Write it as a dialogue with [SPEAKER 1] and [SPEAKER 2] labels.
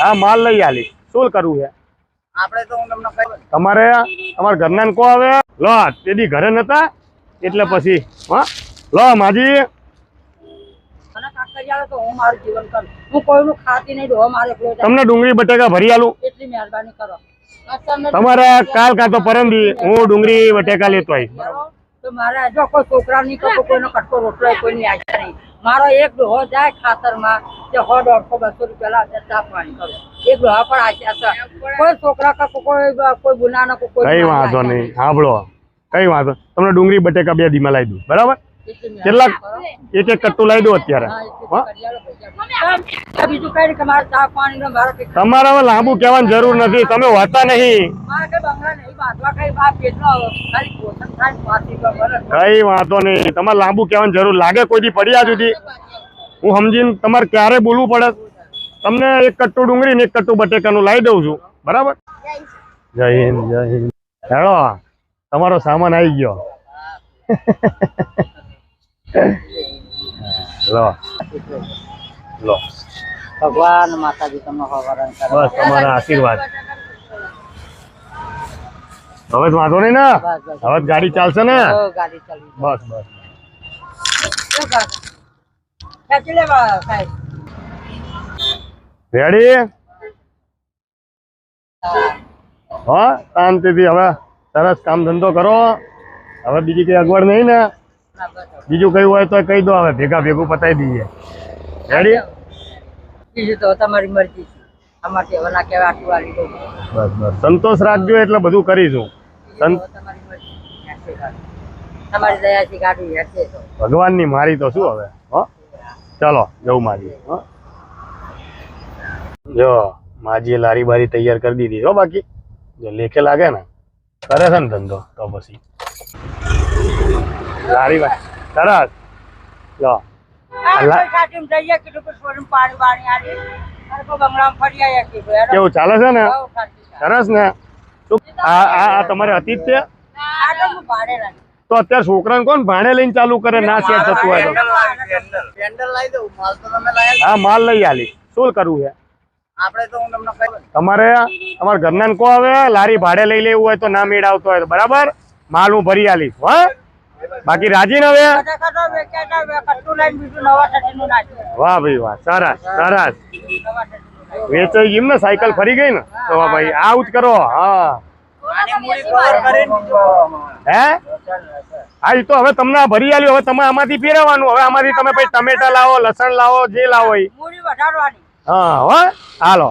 [SPEAKER 1] હા માલ લઈ આલી. શું કરવું છે?
[SPEAKER 2] આપણે તો હું તમને
[SPEAKER 1] તમારે અમારા ઘરના કો આવે? લો તેદી ઘરે નતા? એટલે પછી હા? લો માજી.
[SPEAKER 3] દો.
[SPEAKER 1] તમને ડુંગળી બટેકા ભરી આલું.
[SPEAKER 3] એટલી મહેરબાની કરો. અત્યારને
[SPEAKER 1] તમારે કાલ કાં તો પરમદી હું ડુંગળી બટેકા લેતો
[SPEAKER 3] બરાબર? મારે જો કોઈ છોકરા કરતો કોઈનો કટકો રોટલો કોઈ આશા નહીં. મારો એક ડોહો જાય ખાતરમાં કે સો દોઢસો બસો રૂપિયા લાવે ચા પાણી કરો. એક ડોહા પણ આશા છે કોઈ છોકરા કા કોઈ કોઈ ગુના કોઈ
[SPEAKER 1] કઈ વાંધો નહીં સાંભળો. કઈ વાંધો તમને ડુંગળી બટેકા બે દીમાં લાવી દઉં. બરાબર? કેટલાક એક એક કટ્ટું લાવી દો અત્યારે. હા
[SPEAKER 3] બીજું કઈ નહીં કે મારે ચા પાણી નો મારો કઈ
[SPEAKER 1] તમારે હવે લાંબુ કહેવાની જરૂર નથી તમે હોતા નહીં.
[SPEAKER 3] કઈ
[SPEAKER 1] વાંધો નહીં તમારે લાંબુ કહેવાની જરૂર લાગે કોઈ દી પડ્યા સુધી. હું સમજીને તમારે ક્યારે બોલવું પડે? તમને એક કટ્ટું ડુંગળી ને એક કટ્ટું બટેકાનું લાવી દઉં છું. બરાબર? જય હિન્દ જય હિન્દ. હેડો તમારો સામાન આવી ગયો. લો. લો.
[SPEAKER 3] ભગવાન માતાજી તમને હવારણ કરે.
[SPEAKER 1] બસ તમારા આશીર્વાદ. હવે જ વાંધો નહીં ને. હવે ગાડી ચાલશે ને? બસ બસ. રેડી
[SPEAKER 3] હા.
[SPEAKER 1] શાંતિથી હવે સરસ કામ ધંધો કરો. હવે બીજી કઈ અગવડ નહીં ને. બીજું કયું હોય તો કહી દો હવે ભેગા ભેગું પતાવી દઈએ. રેડી
[SPEAKER 3] બીજું તો તમારી મરજી આટલું.
[SPEAKER 1] બસ બસ. સંતોષ રાખજો એટલે બધું કરીશું.
[SPEAKER 3] તમારી મરજી. તમારી દયાથી ગાડી હેઠે
[SPEAKER 1] ભગવાનની મારી તો શું હવે? હો? ચાલો જવું માજી. હો? જો માજીએ લારી બારી તૈયાર કરી દીધી. હો બાકી? જો લેખે લાગે ને. કરે છે ને ધંધો તો પછી. લારી ભાઈ સરસ. લો. કેવું ચાલે છે ને. સરસ ને? આ આ આ તમારે હતી જ છે
[SPEAKER 3] તો હું ભાડે લાવી.
[SPEAKER 1] તો અત્યારે છોકરાને કોણ ભાડે લઈને ચાલુ કરે? ના સેટ થતું હોય હા માલ લઈ આલી શું કરવું છે?
[SPEAKER 2] તમારે તમારા ઘર ના
[SPEAKER 1] તમારે અમારા ઘરના કો આવે લારી ભાડે લઈ લેવું હોય તો ના મેળ આવતો હોય બરાબર? માલ હું ભરી આલીશ હા? બાકી રાજી ને હવે. વાહ ભાઈ વાહ સરસ સરસ. વેચાઈ ગયું ને સાયકલ ફરી ગઈ ને? તો વાહ ભાઈ આવું જ કરો હા. હે? હા એ તો હવે તમને ભરી આલ્યું હવે તમે આમાંથી ફેરવવાનું હવે આમાંથી તમે પછી ટમેટા લાવો લસણ લાવો જે લાવો એ હા હો હાલો.